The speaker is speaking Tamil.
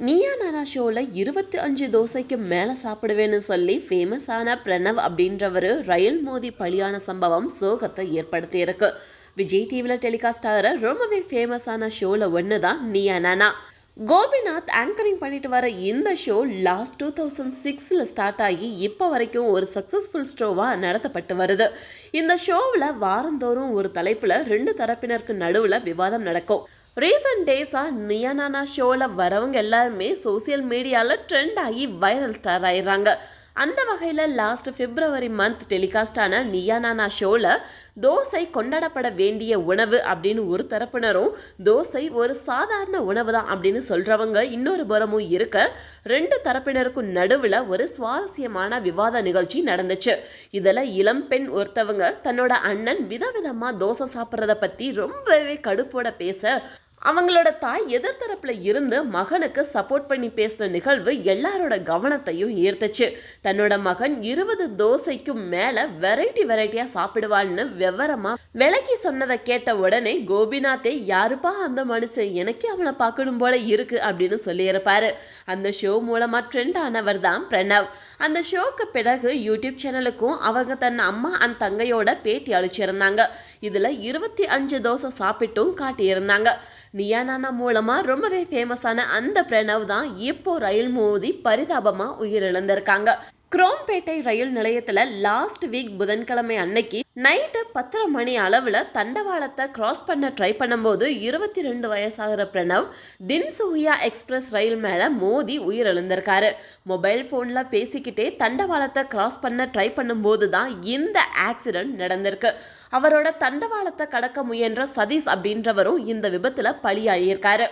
நீயா நானா ஷோவில் இருபத்தி அஞ்சு தோசைக்கு மேலே சாப்பிடுவேன்னு சொல்லி ஃபேமஸான பிரணவ் அப்படின்றவர் ரயில் மோதி பலியான சம்பவம் சோகத்தை ஏற்படுத்தியிருக்கு விஜய் டிவியில் டெலிகாஸ்ட் ஆகிற ரொம்பவே ஃபேமஸான ஷோவில் ஒன்று தான் நீயா நானா. கோபிநாத் ஆங்கரிங் பண்ணிட்டு வர இந்த ஷோ லாஸ்ட் டூ தௌசண்ட் சிக்ஸில் ஸ்டார்ட் ஆகி இப்போ வரைக்கும் ஒரு சக்ஸஸ்ஃபுல் ஷோவாக நடத்தப்பட்டு வருது. இந்த ஷோவில் வாரந்தோறும் ஒரு தலைப்பில் ரெண்டு தரப்பினருக்கு நடுவில் விவாதம் நடக்கும். ரீசன்ட் டேஸாக நியானானா ஷோவில் வரவங்க எல்லாருமே சோசியல் மீடியாவில் ட்ரெண்ட் ஆகி வைரல் ஸ்டார் ஆயிடுறாங்க. அந்த வகையில் லாஸ்ட் பிப்ரவரி மந்த் டெலிகாஸ்டான நியானானா ஷோவில் தோசை கொண்டாடப்பட வேண்டிய உணவு அப்படின்னு ஒரு தரப்பினரும் தோசை ஒரு சாதாரண உணவு தான் அப்படின்னு சொல்கிறவங்க இன்னொரு புறமும் இருக்க ரெண்டு தரப்பினருக்கும் நடுவில் ஒரு சுவாரஸ்யமான விவாத நிகழ்ச்சி நடந்துச்சு. இதில் இளம்பெண் ஒருத்தவங்க தன்னோட அண்ணன் விதவிதமாக தோசை சாப்பிட்றத பற்றி ரொம்பவே கடுப்போட பேச அவங்களோட தாய் எதிர்த்தரப்பில் இருந்து மகனுக்கு சப்போர்ட் பண்ணி பேசின நிகழ்வு எல்லாரோட கவனத்தையும் ஈர்த்துச்சு. தன்னோட மகன் இருபது தோசைக்கும் மேலே வெரைட்டி வெரைட்டியா சாப்பிடுவான்னு விவரமாக விலைக்கு சொன்னதை கேட்ட உடனே கோபிநாத்தே யாருப்பா அந்த மனுஷன்? எனக்கே அவனை பார்க்கணும் போல இருக்கு அப்படின்னு சொல்லியிருப்பாரு. அந்த ஷோ மூலமாக ட்ரெண்ட் ஆனவர் தான் பிரணவ். அந்த ஷோக்கு பிறகு யூடியூப் சேனலுக்கும் அவங்க தன் அம்மா அண்ட் தங்கையோட பேட்டி அழிச்சிருந்தாங்க இதில் இருபத்தி அஞ்சு தோசை சாப்பிட்டும் காட்டியிருந்தாங்க. நியானானா மூலமாக ரொம்பவே ஃபேமஸான அந்த பிரணவ் தான் இப்போ ரயில் மோதி பரிதாபமாக உயிரிழந்திருக்காங்க. குரோம்பேட்டை ரயில் நிலையத்தில் லாஸ்ட் வீக் புதன்கிழமை அன்னைக்கு நைட்டு பத்தரை மணி அளவில் தண்டவாளத்தை கிராஸ் பண்ண ட்ரை பண்ணும்போது இருபத்தி ரெண்டு வயசாகிற பிரணவ் தின்சூயா எக்ஸ்பிரஸ் ரயில் மேலே மோதி உயிரிழந்திருக்காரு. மொபைல் ஃபோனில் பேசிக்கிட்டே தண்டவாளத்தை கிராஸ் பண்ண ட்ரை பண்ணும்போது தான் இந்த ஆக்சிடென்ட் நடந்திருக்கு. அவரோட தண்டவாளத்தை கடக்க முயன்ற சதீஷ் அப்படின்றவரும் இந்த விபத்தில் பலியாகியிருக்காரு.